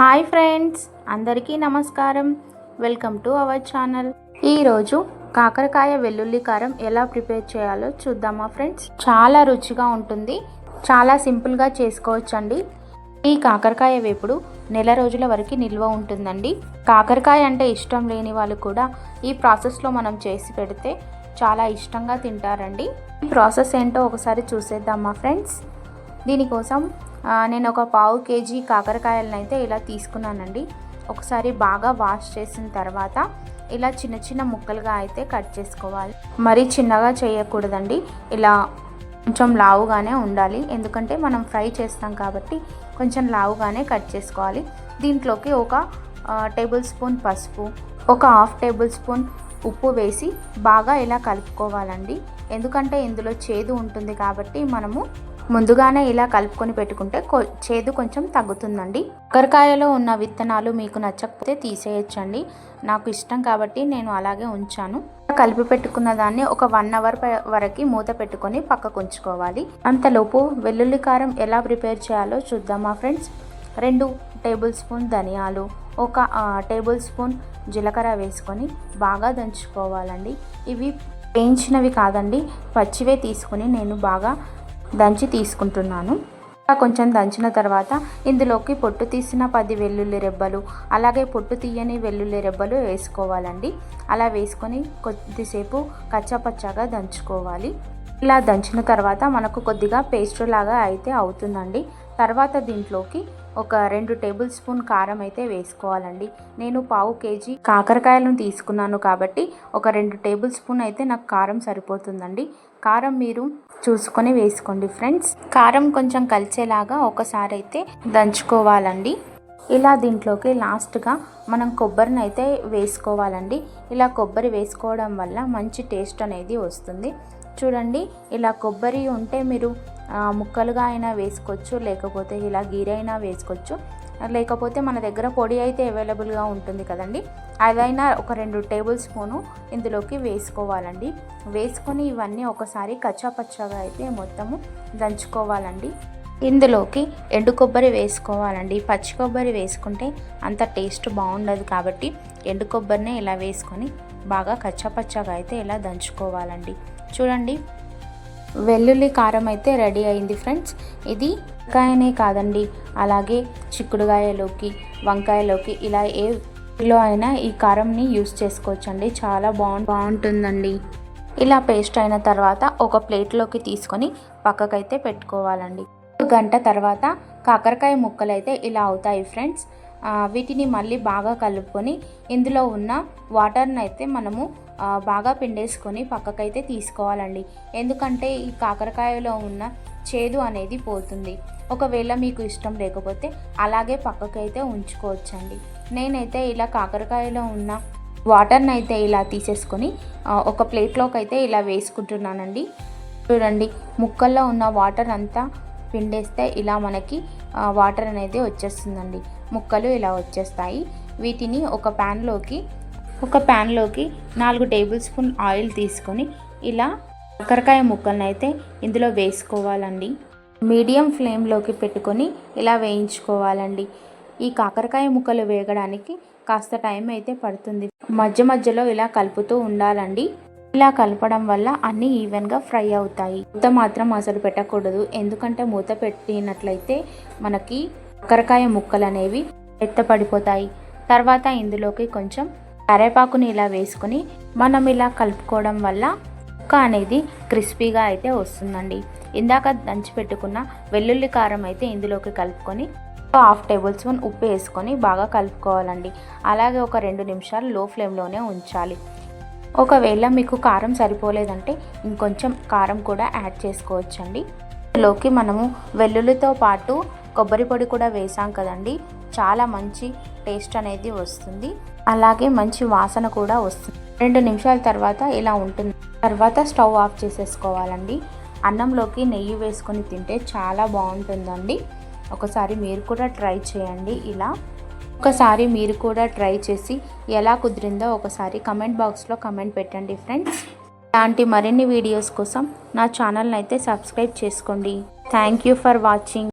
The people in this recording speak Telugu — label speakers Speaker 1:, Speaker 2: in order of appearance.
Speaker 1: హాయ్ ఫ్రెండ్స్ అందరికీ నమస్కారం. Welcome to our channel. ఈరోజు కాకరకాయ వెల్లుల్లి కారం ఎలా ప్రిపేర్ చేయాలో చూద్దామా ఫ్రెండ్స్? చాలా రుచిగా ఉంటుంది. చాలా సింపుల్గా చేసుకోవచ్చండి. ఈ కాకరకాయ వేపుడు నెల రోజుల వరకు నిల్వ ఉంటుందండి. కాకరకాయ అంటే ఇష్టం లేని వాళ్ళు కూడా ఈ ప్రాసెస్లో మనం చేసి పెడితే చాలా ఇష్టంగా తింటారండి. ఈ ప్రాసెస్ ఏంటో ఒకసారి చూసేద్దామా ఫ్రెండ్స్? దీనికోసం నేను ఒక పావు కేజీ కాకరకాయలను అయితే ఇలా తీసుకున్నానండి. ఒకసారి బాగా వాష్ చేసిన తర్వాత ఇలా చిన్న చిన్న ముక్కలుగా అయితే కట్ చేసుకోవాలి. మరీ చిన్నగా చేయకూడదండి. ఇలా కొంచెం లావుగానే ఉండాలి. ఎందుకంటే మనం ఫ్రై చేస్తాం కాబట్టి కొంచెం లావుగానే కట్ చేసుకోవాలి. దీంట్లోకి ఒక టేబుల్ స్పూన్ పసుపు ఒక హాఫ్ టేబుల్ స్పూన్ ఉప్పు వేసి బాగా ఇలా కలుపుకోవాలండి. ఎందుకంటే ఇందులో చేదు ఉంటుంది కాబట్టి మనము ముందుగానే ఇలా కలుపుకొని పెట్టుకుంటే కొ- చేదు కొంచెం తగ్గుతుందండి. కాకరకాయలో ఉన్న విత్తనాలు మీకు నచ్చకపోతే తీసేయచ్చండి. నాకు ఇష్టం కాబట్టి నేను అలాగే ఉంచాను. కలిపి పెట్టుకున్న దాన్ని ఒక వన్ అవర్ వరకు మూత పెట్టుకొని పక్కకు ఉంచుకోవాలి. అంతలోపు వెల్లుల్లి కారం ఎలా ప్రిపేర్ చేయాలో చూద్దామా ఫ్రెండ్స్. రెండు టేబుల్ స్పూన్ ధనియాలు ఒక టేబుల్ స్పూన్ జీలకర్ర వేసుకొని బాగా దంచుకోవాలండి. ఇవి వేయించినవి కాదండి పచ్చివే తీసుకుని నేను బాగా దంచి తీసుకుంటున్నాను. కొంచెం దంచిన తర్వాత ఇందులోకి పొట్టు తీసిన పది వెల్లుల్లి రెబ్బలు అలాగే పొట్టు తీయని వెల్లుల్లి రెబ్బలు వేసుకోవాలండి. అలా వేసుకొని కొద్దిసేపు కచ్చాపచ్చాగా దంచుకోవాలి. ఇలా దంచిన తర్వాత మనకు కొద్దిగా పేస్ట్ లాగా అయితే అవుతుందండి. తర్వాత దీంట్లోకి ఒక రెండు టేబుల్ స్పూన్ కారం అయితే వేసుకోవాలండి. నేను పావు కేజీ కాకరకాయలను తీసుకున్నాను కాబట్టి ఒక రెండు టేబుల్ స్పూన్ అయితే నాకు కారం సరిపోతుందండి. కారం మీరు చూసుకొని వేసుకోండి ఫ్రెండ్స్. కారం కొంచెం కలిసేలాగా ఒకసారి అయితే దంచుకోవాలండి. ఇలా దీంట్లోకి లాస్ట్గా మనం కొబ్బరిని అయితే వేసుకోవాలండి. ఇలా కొబ్బరి వేసుకోవడం వల్ల మంచి టేస్ట్ అనేది వస్తుంది. చూడండి ఇలా కొబ్బరి ఉంటే మీరు ముక్కలుగా అయినా వేసుకోవచ్చు లేకపోతే ఇలా గీరైనా వేసుకోవచ్చు. లేకపోతే మన దగ్గర పొడి అయితే అవైలబుల్గా ఉంటుంది కదండి. అదైనా ఒక రెండు టేబుల్ స్పూను ఇందులోకి వేసుకోవాలండి. వేసుకొని ఇవన్నీ ఒకసారి కచ్చాపచ్చాగా అయితే మొత్తము దంచుకోవాలండి. ఇందులోకి ఎండు కొబ్బరి వేసుకోవాలండి. పచ్చి కొబ్బరి వేసుకుంటే అంత టేస్ట్ బాగుండదు కాబట్టి ఎండు కొబ్బరినే ఇలా వేసుకొని బాగా కచ్చాపచ్చాగా అయితే ఇలా దంచుకోవాలండి. చూడండి వెల్లుల్లి కారం అయితే రెడీ అయింది ఫ్రెండ్స్. ఇది వంకాయనే కాదండి. అలాగే చిక్కుడుగాయలోకి వంకాయలోకి ఇలా ఏ లో అయినా ఈ కారంని యూస్ చేసుకోవచ్చండి. చాలా బాగు బాగుంటుందండి. ఇలా పేస్ట్ అయిన తర్వాత ఒక ప్లేట్లోకి తీసుకొని పక్కకైతే పెట్టుకోవాలండి. ఒక గంట తర్వాత కాకరకాయ ముక్కలు అయితే ఇలా అవుతాయి ఫ్రెండ్స్. వీటిని మళ్ళీ బాగా కలుపుకొని ఇందులో ఉన్న వాటర్ని అయితే మనము బాగా పిండేసుకొని పక్కకైతే తీసుకోవాలండి. ఎందుకంటే ఈ కాకరకాయలో ఉన్న చేదు అనేది పోతుంది. ఒకవేళ మీకు ఇష్టం లేకపోతే అలాగే పక్కకైతే ఉంచుకోవచ్చండి. నేనైతే ఇలా కాకరకాయలో ఉన్న వాటర్ని అయితే ఇలా తీసేసుకొని ఒక ప్లేట్లోకి అయితే ఇలా వేసుకుంటున్నానండి. చూడండి ముక్కల్లో ఉన్న వాటర్ అంతా పిండేస్తే ఇలా మనకి వాటర్ అనేది వచ్చేస్తుందండి. ముక్కలు ఇలా వచ్చేస్తాయి. వీటిని ఒక ప్యాన్లోకి ఒక ప్యాన్లోకి నాలుగు టేబుల్ స్పూన్ ఆయిల్ తీసుకొని ఇలా కాకరకాయ ముక్కలను అయితే ఇందులో వేసుకోవాలండి. మీడియం ఫ్లేమ్లోకి పెట్టుకొని ఇలా వేయించుకోవాలండి. ఈ కాకరకాయ ముక్కలు వేగడానికి కాస్త టైం అయితే పడుతుంది. మధ్య మధ్యలో ఇలా కలుపుతూ ఉండాలండి. ఇలా కలపడం వల్ల అన్నీ ఈవెన్గా ఫ్రై అవుతాయి. మూత మాత్రం అసలు పెట్టకూడదు. ఎందుకంటే మూత పెట్టినట్లయితే మనకి కాకరకాయ ముక్కలు అనేవి ఎత్తపడిపోతాయి తర్వాత ఇందులోకి కొంచెం కరేపాకుని ఇలా వేసుకొని మనం ఇలా కలుపుకోవడం వల్ల ముక్క అనేది క్రిస్పీగా అయితే వస్తుందండి. ఇందాక దంచి పెట్టుకున్న వెల్లుల్లి కారం అయితే ఇందులోకి కలుపుకొని హాఫ్ టేబుల్ స్పూన్ ఉప్పు వేసుకొని బాగా కలుపుకోవాలండి. అలాగే ఒక రెండు నిమిషాలు లో ఫ్లేమ్లోనే ఉంచాలి. ఒకవేళ మీకు కారం సరిపోలేదంటే ఇంకొంచెం కారం కూడా యాడ్ చేసుకోవచ్చండి. ఇందులోకి మనము వెల్లుల్లితో పాటు కొబ్బరి పొడి కూడా వేసాం కదండి. చాలా మంచి టేస్ట్ అనేది వస్తుంది. అలాగే మంచి వాసన కూడా వస్తుంది. రెండు నిమిషాల తర్వాత ఇలా ఉంటుంది. తర్వాత స్టవ్ ఆఫ్ చేసేసుకోవాలండి. అన్నంలోకి నెయ్యి వేసుకొని తింటే చాలా బాగుంటుందండి. ఒకసారి మీరు కూడా ట్రై చేయండి ఇలా. ఒకసారి మీరు కూడా ట్రై చేసి ఎలా కుదిరిందో ఒకసారి కమెంట్ బాక్స్లో కమెంట్ పెట్టండి ఫ్రెండ్స్. ఇలాంటి మరిన్ని వీడియోస్ కోసం నా ఛానల్ని అయితే సబ్స్క్రైబ్ చేసుకోండి. Thank you for watching.